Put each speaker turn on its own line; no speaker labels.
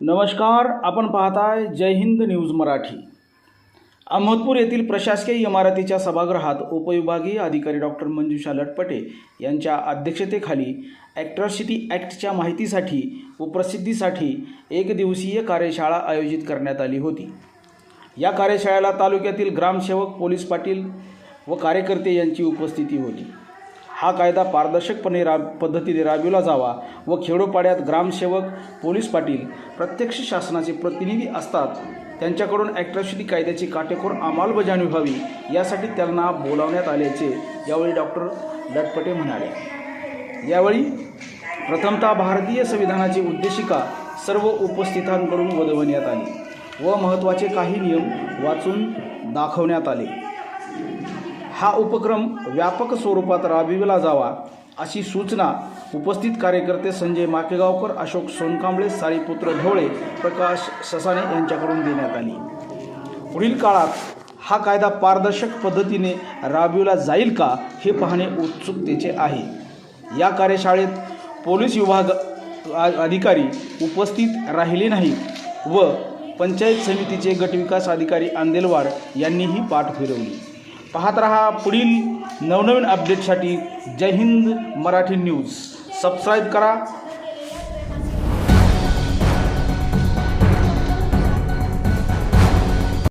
नमस्कार आपण पाहताय जय हिंद न्यूज मराठी. अहमदपूर येथील प्रशासकीय इमारतीच्या सभागृहात उपविभागीय अधिकारी डॉक्टर मंजुषा लटपटे यांच्या अध्यक्षतेखाली ॲक्ट्रॉसिटी ॲक्टच्या माहितीसाठी व प्रसिद्धीसाठी एक दिवसीय कार्यशाळा आयोजित करण्यात आली होती. या कार्यशाळेला तालुक्यातील ग्रामसेवक पोलीस पाटील व कार्यकर्ते यांची उपस्थिती होती. हा कायदा पारदर्शकपणे राब पद्धतीने राबविला जावा व खेडोपाड्यात ग्रामसेवक पोलीस पाटील प्रत्यक्ष शासनाचे प्रतिनिधी असतात. त्यांच्याकडून ॲट्रॉसिटी कायद्याची काटेकोर अंमलबजावणी व्हावी यासाठी त्यांना बोलावण्यात आल्याचे यावेळी डॉक्टर लटपटे म्हणाले. यावेळी प्रथमतः भारतीय संविधानाची उद्देशिका सर्व उपस्थितांकडून वदवण्यात आली व महत्त्वाचे काही नियम वाचून दाखवण्यात आले. हा उपक्रम व्यापक स्वरूपात राबविला जावा अशी सूचना उपस्थित कार्यकर्ते संजय माकेगावकर अशोक सोनकांबळे सारीपुत्र ढवळे प्रकाश ससाणे यांच्याकडून देण्यात आली. पुढील काळात हा कायदा पारदर्शक पद्धतीने राबविला जाईल का हे पाहणे उत्सुकतेचे आहे. या कार्यशाळेत पोलीस विभाग अधिकारी उपस्थित राहिले नाहीत व पंचायत समितीचे गटविकास अधिकारी आंदेलवाड यांनीही पाठ फिरवली पाहत रहा पुढील नवनवीन अपडेटसाठी जय हिंद मराठी न्यूज सबस्क्राईब करा.